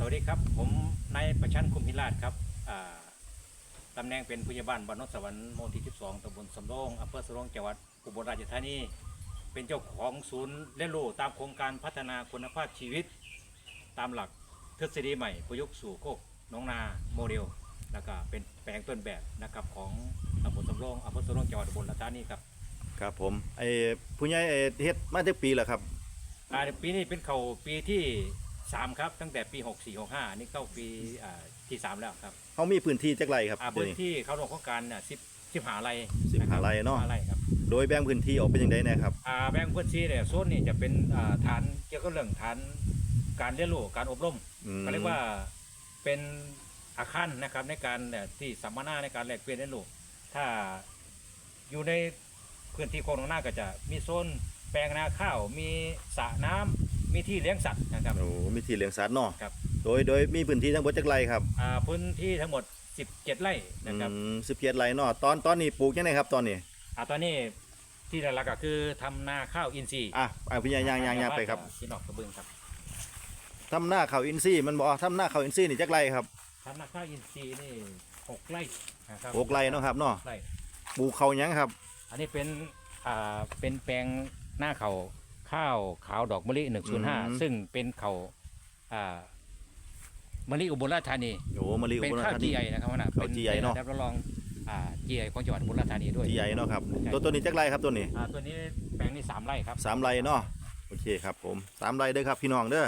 สวัสดีครับ ผมนายประชันคุมพิราชครับอ่าตำแหน่งเป็นผู้ใหญ่บ้านบ้านโนนสวรรค์หมู่ที่ 12ตำบลสำโรงอำเภอสำโรงจังหวัดอุบลราชธานี เป็นเจ้าของศูนย์เรียนรู้ตามโครงการพัฒนาคุณภาพชีวิต ตามหลักทฤษฎีใหม่ประยุกต์สู่โคกหน้องนาโมเดลแล้วก็เป็นแปลงต้นแบบนะครับของตำบลสำโรงอำเภอสำโรงจังหวัดอุบลราชธานีครับครับผมไอ้ผู้ใหญ่ไอ้เฮ็ดมาจากปีแล้วครับอ่าปีนี้เป็นเขาปีที่ 3ครับตั้งแต่ปี64 65นี่เข้าปีอ่าที่3แล้วครับเขามีพื้นที่จักไรครับอ่าเดี๋ยพื้วนนี้ ที่เขาลงโครงการเนี่ยสิบสิบหาไรสิบหาไร่เนาะหาไรครับโดยแบ่งพื้นที่ออกเป็นยังไงแน่ครับ อ่าแบ่งพื้นที่เนี่ยโซนนี่จะเป็นอ่าฐานเกี่ยวกับเรื่องฐานการเรียนรู้การอบรมอืมก็เรียกว่าเป็นอาคารนะครับในการเนี่ยที่สัมมนาในการแลกเปลี่ยนเรียนรู้ถ้าอยู่ในพื้นที่โครงหน้าก็จะมีโซนแปลงนาข้าวมีสระน้ำ มีที่เลี้ยงสัตว์นะครับ โอ้มีที่เลี้ยงสัตว์เนาะครับ โดยโดยมีพื้นที่ทั้งหมดจักไรครับอ่าพื้นที่ทั้งหมด 17 ไร่นะครับสิบเจ็ดไรเนาะตอนตอนนี้ปลูกยังไงครับตอนนี้อ่าตอนนี้ที่หลักๆก็คือทำนาข้าวอินทรีย์อะอะพี่ใหญ่ย่างย่างย่างไปครับพี่นอกกระเบื้องครับทำหน้าเขาวอินซี่มันบอกทำหน้าเขาวอินซี่นี่จักไรครับทำนาข้าวอินทรีย์นี่หกไร่นะครับหกไรเนาะครับเนาะไร่ปลูกเขาวหยังครับ อันนี้เป็นอ่าเป็นแปลงหน้าเขา ข้าวขาวดอกมะลิ105ซึ่งเป็นเขาอ่ามะลิอุบลราชธานี โอ้มาลีอุเป็นบลราชข้าวธานี GI นะครับว่านะข้าว GI เนอะได้รับรองอ่า GI ของจังหวัดอุบลราชธานีด้วย ที่ใหญ่เนาะครับใช่ ตัวตัวนี้จักไรครับตัวนี้อ่าตัวนี้แปลงนี้สามไร่ครับ สามไรเนาะโอเคครับผมสามไรเด้อครับพี่น้องเด้อ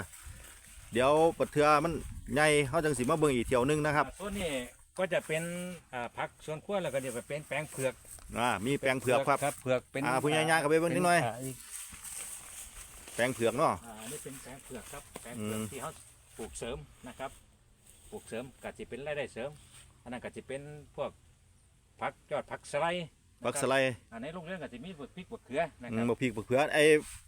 เดี๋ยวปัดเทือมันใหญ่เขาจังสิมาเบิ่งอีกเที่ยวหนึงนะครับอ่าตัวนี้ก็จะเป็นอ่าผักสวนครัวแล้วก็เดี๋ยวไปเป็นแปลงเผือกอ่ามีแปลงเผือกครับครับเผือกเป็นอ่าผู้ใหญ่ย่างเข้าไปเบิ่งนิดหน่อยา แปลงเผือกเนาะ อ่าอันนี้เป็นแปลงเผือกครับแปลงเผือกอืม ที่เขาปลูกเสริมนะครับปลูกเสริมก็จะเป็นรายได้เสริม อันนั้นก็จะเป็นพวกผักยอดผักสไลด์บักสไลด์อันในโรงเรือนก็จะมีพวกพริกพวกเขือนะอืครัมบบักพริกบักเผือกไอ้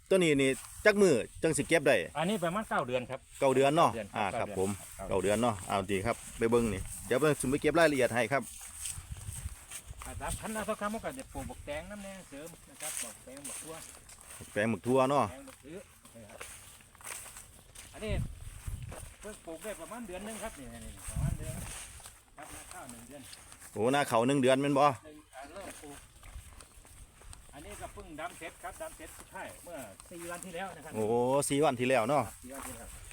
ตัวนี้นี่จักมือจังสิเก็บได้อันนี้ประมาณเก้าเดือนครับเก้าเดือนเนาะเดือนอ่าเก้าครับเดือนผมครับเก้าเดือนเนาะเอาดีครับไปเบิ่งนี่เดี๋ยวผมไปเก็บรายละเอียดให้ครับอ่าตามพันธุ์นาทองคำมันก็จะปลูกบักแตงน้ำแดงเสริมนะครับบักแตงบักทั่ว แปลงบักทั่วเนาะแตงบักเขือนะครับอันนี้เพิ่งปลูกได้ประมาณเดือนหนึงครับนี่นี่ประมาณเดือนครับนาข้าวหนึ่งเดือนโอ้หน้าเขาหนึ่งเดือนแม่นบ่หนึ่งอ่าเริ่มปลูกอันนี้ก็เพิ่งดำเสร็จครับดำเสร็จใช่เมื่อสี่วันที่แล้วนะครับโอ้สี่วันที่แล้วเนาะสี่วันที่แล้วอื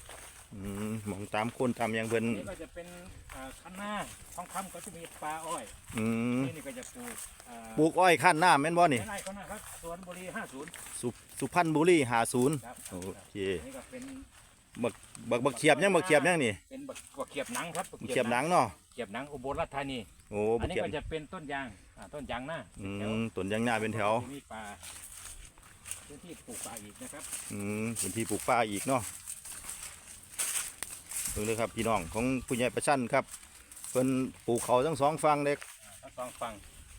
มมองตามคนตามอย่างเพิ่นอันนี้ก็จะเป็นอ่าคันนาทองคำก็จะมีปลาอ้อยอืมนี่นี่ก็จะปลูกอ่าปลูกอ้อยข้านน้ำแม่นบ่นี่ไร่เขานะครับสวนบุรีห้าศูนย์สุสุพรรณบุรี50ครับโอเคอันนี้ก็เป็นบักบักบักเขียบยังบักเขียบยังนี่เป็นบักบักเขียบหนังครับบักเขียบหนังเนาะเขียบหนังอุบลราชธานีโอ้อับันกนี้เขียบก็จะเป็นต้นยางอ่าต้นยางหน้าอืแถวมต้นยางหน้าเป็นแถวมีปลาพื้นที่ปลูกปลาอีกนะครับอืมพื้นที่ปลูกป่าอีกเนาะ เพิ่งเลยครับพี่น้องของผู้ใหญ่ประชันครับเพิ่นปลูกเขาทั้งสองฝั่งเด็กอ่าทั้งสองฝั่ง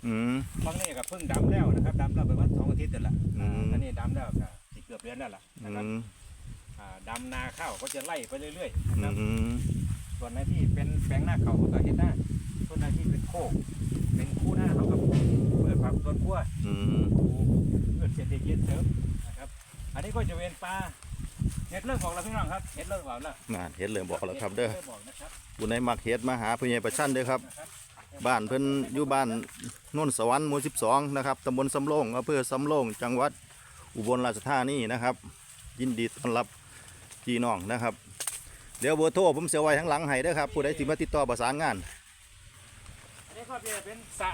อืมฝั่งนี้ก็เพิ่งดำแล้วนะครับดำแล้วประมาณสองอาทิตย์นั่นแหละอืมอันนี้ดำแล้วก็สิเกือบเดือนนั่นแหละอืนะครับมอ่าดำนาข้าวก็จะไล่ไปเรื่อยๆนะครับอืมส่วนในที่เป็นแปลงหน้าเขาเขาก็เห็นหน้าส่วนในที่เป็นโคกเป็นคู่หน้าเขาก็ปลูกเพื่อผักสวนครัวอืมปลูกเพื่อเศรษฐกิจเสริมนะครับ อันนี้ก็จะเป็นปลา เห็ดเริ่มบอกแล้วพี่น้องครับเห็ดเริ่มบอกแล้วน่าเฮ็ดเริ่มบอกแล้วครับเด้อเริ่มบอกนะครับผู้ใดมักเฮ็ดมาหาผู้ใหญ่ประชันเด้อครับนะครับบ้านเพิ่นอยู่บ้านโน่นสวรรค์หมู่12นะครับตำบลสำโรงอำเภอสำโรงจังหวัดอุบลราชธานีนะครับ ยินดีต้อนรับพี่น้องนะครับ เดี๋ยวเบอร์โทรผมเสียไว้ข้างหลังให้เด้อครับผู้ใดสิมาติดต่อประสานงาน อันนี้ก็จะเป็นสระ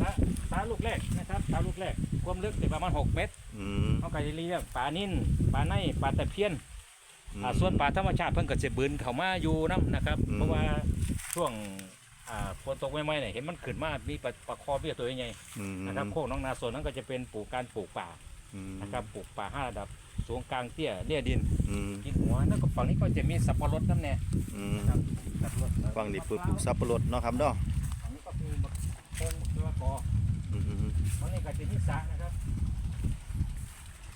สระสระลูกแรกนะครับสระลูกแรกความลึกจะประมาณ 6 เมตร อืมเขาก็จะเรียกปลานิ่นปลาในปลาตะเพียนอืมอ่าส่วนปลาธรรมชาติเพิ่งก็จะบืนเข้ามาอยู่น้ำนะครับ อืม เพราะว่าช่วงอ่าฝนตกใหม่ๆเนี่ยเห็นมันขึ้นมามีปลาปลาคอเบี้ยตัวใหญ่อืมๆนะครับโคกน้องนาส่วนนั้นก็จะเป็นปลูกการปลูกป่าอืมนะครับปลูกป่าห้าระดับสูงกลางเตี้ยเลี่ยดินอืมกินหัวแล้วก็ฝั่งนี้ก็จะมีสับปะรดน้ำแน่อืมนะครับสับปะรดฟังนี่ปลูกปลูกสับปะรดเนาะครับเนาะฝั่งนี้ก็คือมะโค้งตัวกออืมฝั่งนี้ก็จะมีสระนะครับ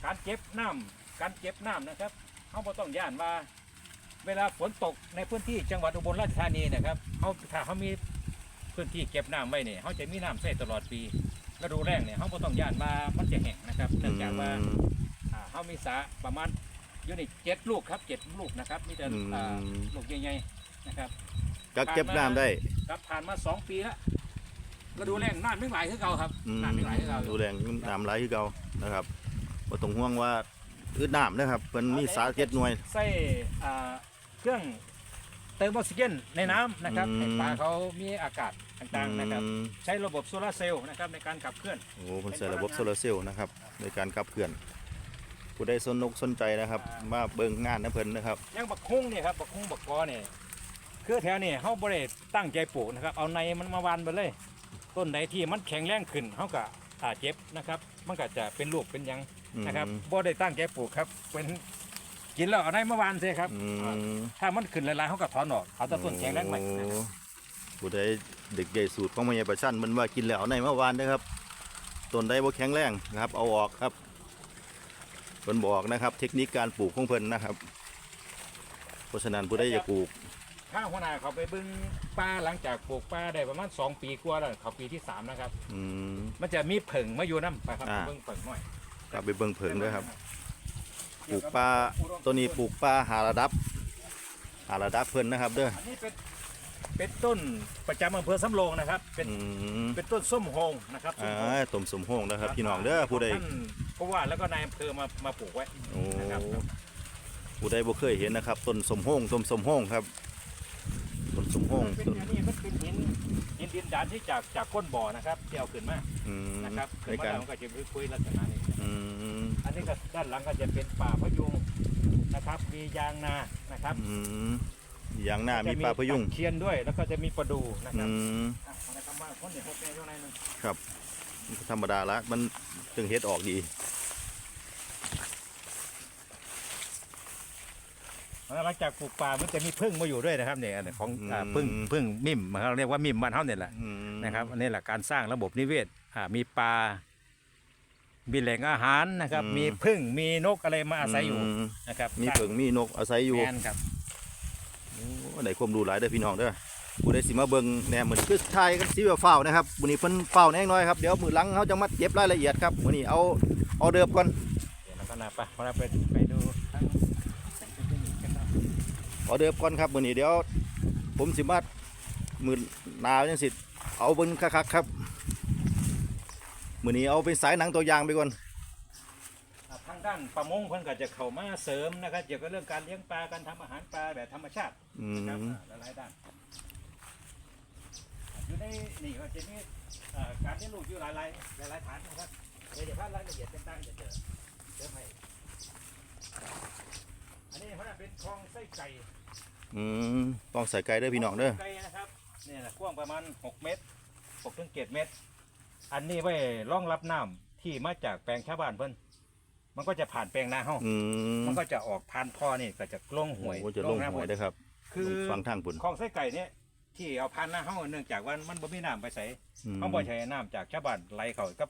การเก็บน้ำการเก็บน้ำนะครับเขาบ่ต้องย่านว่า เวลาฝนตกในพื้นที่จังหวัดอุบลราชธานีนะครับเขาถ้าเขามีพื้นที่เก็บน้ำไว้เนี่ยเขาจะมีน้ำใช้ตลอดปีฤดูแล้งเนี่ยเขาบ่ต้องย่านว่ามันจะแห้งนะครับ เนื่องจากว่าอ่าเขามีสระประมาณอยู่นี่เจ็ดลูกครับเจ็ดลูกนะครับมีแต่อืมอ่าลูกใหญ่ๆนะครับกักเก็บน้ำได้ครับผ่านมาสองปีแล้วก็ดูแรงน้ำไม่ไหลคือเก่าครับอืมน้ำไม่ไหลคือเก่าอยู่ดูแรงน้ำไหลคือเก่านะครับ บ่ต้องห่วงว่าอึดน้ำนะครับเพิ่นมีสาเจ็ดหน่วย ใส่อ่าเครื่องเติมออกซิเจนในน้ำนะครับอืม ให้ปลาเขามีอากาศต่างๆนะครับ อืมใช้ระบบโซลาร์เซลล์นะครับในการขับเคลื่อนโอ้เพิ่นใส่ระบบโซลาร์เซลล์นะครับในการขับเคลื่อน ผู้ใดสนอกสนใจนะครับ มาเบิ่งงานนะเพิ่นนะครับ อยังบักคุ้งเนี่ยครับบักคุ้งบักกอเนี่ยคือแถวนี่เขาบริตั้งใจปลูกนะครับ เอาในมันมาวานไปเลย ต้นใดที่มันแข็งแรงขึ้นเขาก็อาเจ็บนะครับ มันก็จะเป็นลูกเป็นหยัง นะครับอืม บ่ได้ตั้งใจปลูกครับ เป็นกินแล้วเอาในมาวานเสียครับ อืมถ้ามันขึ้นหลายๆเขาก็ถอนออกเอาแต่ต้นแข็งแรงใหม่นะครับโอ้ผู้ใดเด็กใหญ่สูตรของแม่ใหญ่ประชันมันว่ากินแล้วเอาในเมื่อวานนะครับต้นใดบ่แข็งแรงนะครับ เอาออกครับเพิ่นบอกนะครับ เทคนิคการปลูกของเพิ่นนะครับ เพราะฉะนั้นผู้ใดจะปลูก ถ้าหัวหน้าเขาไปเบึงปลาหลังจากปลูกปลาได้ประมาณ2ปีกว่าแล้วเขาปีที่3นะครับ อืม มันจะมีผึ่งมาอยู่น้ำไปครับอ่า เบิ่งผึ่งหน่อย กลับไปเบิ่งเผิงด้วยครับ ปลูกปลาตัวนี้ปลูกปลาหาระดับ หาระดับเพิ่นนะครับ เด้ออันนี้เป็นเป็นต้นประจำอำเภอสำโรงนะครับ เป็นอืมเป็นต้นส้มโฮงนะครับส้อ่มโฮงาต้มสมโฮงนะครับ พี่น้องเด้อผู้ใด ท่านผู้ว่าแล้วก็นายอำเภอมามาปลูกไว้โอ้ นะครับผู้ใดบ่เคยเห็นนะครับต้นสมโฮงต้นสมโฮงครับต้นสมโฮงเป็นต้นอันนี้มันเป็นหินหินดินดานที่จากจากก้นบ่อนะครับที่เอาขึ้นมาอืมนะครับในขึ้นมาการ แล้วมันก็จะคุยลักษณะนี้ อืมอันนี้ก็ด้านหลังก็จะเป็นป่าพะยุงนะครับ มียางนานะครับอืมอย่างหน้ามีปลาพยุงจะมีตะเคียนด้วย แล้วก็จะมีปลาดูนะคอืรับมอะเอาในคำว่าคนเดียวพบแม่อยู่ในหนึงธรรมดาละมันถึงเฮ็ดออกดีหลังจากปลูกป่ามันจะมีพึ่งมาอยู่ด้วยนะครับเนี่ยอันนี้ของอ่าอืม พึ่งพึ่งมิมเราเรียกว่ามิมบ้านเฮาเนี่ยแหละ อืมนะครับอันนี้แหละการสร้างระบบนิเวศอ่ามีปลา มีแหล่งอาหารนะครับมีพึ่งมีนกอะไรมาอาศัยอยู่มนะครับมีเผิงมีนกอาศัยอยู่แมนครับ โอ้ได้ความรู้หลายเด้อพี่น้องเด้อผู้ใดสิมาเบิ่งแหนเหมือนคือไทยกันสิว่าเฝ้าวนะครับมื้อนี้เพิ่นเฝ้าวแหน่น้อยครับเดี๋ยวมื้อหลังเขาจะมาเก็บรายละเอียดครับมื้อนี้เอาเอาเดิบก่อนเดี๋ยวเราก็นาไปเราไปไปดูทั้งแต่งตัวกันครับเอาเดิบก่อนครับมื้อนี้เดี๋ยว ผมสิมามื้อหนาจังสิเอาเบิ่งคักๆครับ มื้อนี้เอาเป็นสายหนังตัวอย่างไปก่อนอ่าทางด้านประมงเพิ่นก็จะเข้ามาเสริมนะครับเกี่ยวกับเรื่องการเลี้ยงปลาการทำอาหารปลาแบบธรรมชาติอืนะครับมอ่าหลายๆด้านอยู่ในนี่ก็จะมีเอ่อการเลี้ยงลูกอยู่หลายๆหลายๆฐานนะครับเดี๋ยวเดี๋ยวพลาดรายละเอียดต่างๆจะเจอเจอให้อันนี้เพราะว่าเป็นคลองไส้ไก่ อืมต้องใส่ไก่เด้อพี่น้องเด้อไก่นะครับนี่นะกว้างประมาณ 6 เมตร6ถึง7เมตร อันนี้ไว้รองรับน้ำที่มาจากแปลงชาวบ้านเพิ่นมันก็จะผ่านแปลงนาเฮาอืมมันก็จะออกผ่านท่อนี่ก็จะลงห่วยโอ้จะลงหวยเด้อครับคือ ฟังทางปุ่นคลองไส้ไก่เนี่ยที่เอาผ่านหน้าเฮาเนื่องจากว่ามันบ่มีน้ำไปใส่อืม เฮาบ่ใช้น้ำจากชาวบ้านไหลเข้ากับ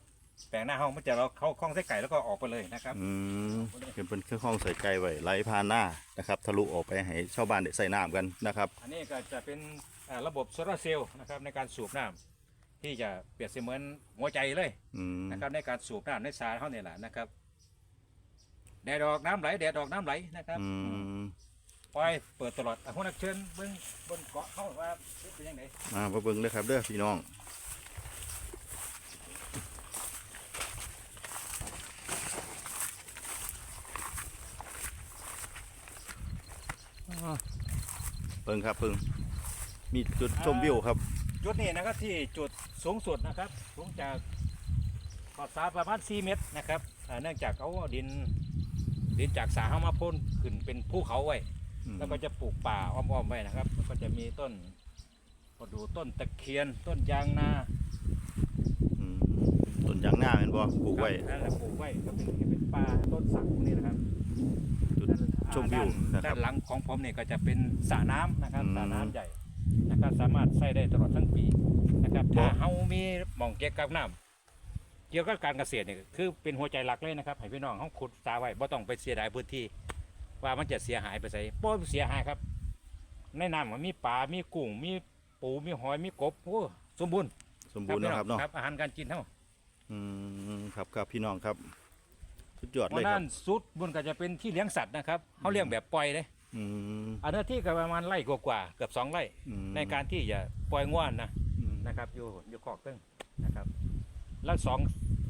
แปลงหน้าเฮามันจะเราเข้าคลองไส้ไก่แล้วก็ออกไปเลยนะครับ อืมเป็นเป็นเครื่องห้องใส่ไก่ไว้ไหลผ่านหน้านะครับทะลุออกไปให้ชาวบ้านได้ใส่น้ำกันนะครับ อันนี้ก็จะเป็นอ่าระบบโซลาร์เซลล์นะครับในการสูบน้ำ ที่จะเปรียบเสมือนหัวใจเลยอืมนะครับ ในการสูบน้ำในสาเฮาเนี่ยแหละนะครับแดดออกน้ำไหลแดดออกน้ำไหลนะครับอืมปล่อยเปิดตลอดอะคนนักเชิญเบื้องบนเกาะเขาว่าเป็นยังไงอ่ามาเบิ่งเด้อครับเด้อพี่น้อง เบิ่งครับเบิ่งมีจุดชมวิวครับ จุดนี้นะครับที่จุดสูงสุดนะครับ สูงจากขอบสาประมาณ 4 เมตรนะครับอ่าเนื่องจากเขาเอาดินดินจากสาเขามาพ่นขึ้นเป็นภูเขาไว้ แล้วก็จะปลูกป่าอ้อมๆไว้นะครับแล้วก็จะมีต้นก็ดูต้นตะเคียนต้นยางนาอืมต้นยางหน้าเห็นบ่ปลูกไว้ครับนั่นแหละปลูกไว้ก็เป็นเป็นป่าต้นสักพวกนี้นะครับจุดชมวิวด้านนะครับด้านหลังของผมเนี่ยก็จะเป็นสระน้ำนะครับอืมสระน้ำใหญ่ นะครับสามารถใช้ได้ตลอดทั้งปีนะครับบ่ถ้าเฮามีหม่องเกี่ยวกับน้ำเกี่ยวกับการเกษตรเนี่ยคือเป็นหัวใจหลักเลยนะครับให้พี่น้องเฮาขุดสาไว้บ่ต้องไปเสียดายพื้นที่ ว่ามันจะเสียหายไปใส่บ่เสียหายครับ ในน้ำมันมีปลา มีกุ้ง มีปูมีหอย มีกบโอ้สมบูรณ์สมบูรณ์เนาะครับเนาะครับอาหารการกินเท่าอืมครับครับพี่น้องครับสุดยอดเพเลยราะครันั่บนสุดบนก็จะเป็นที่เลี้ยงสัตว์นะครับเขาเลี้ยงแบบปล่อยเลย อืมอันนี้ที่ก็ประมาณไร่กว่าๆเกือบสองไร่ อืมในการที่จะปล่อยง่วนนะอืมนะครับอยู่อยู่คอกตึ้งนะครับ แล้วสอง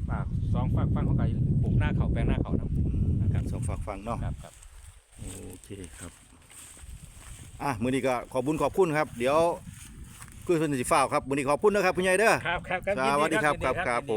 ฝากสองฝากฟังเขาก็ปลูกหน้าเขาแปลงหน้าเขานะนะครับสองฝากฟังเนาะครับครับ โอเคครับ อะมือนี้ก็ขอบคุญขอบคุณครับ เดี๋ยวคุยเพื่อนสิฟ้าวครับมือนี้ขอบคุณนะครับคุณยายเด้อ ครับครับสวัสดีครับครับครับผม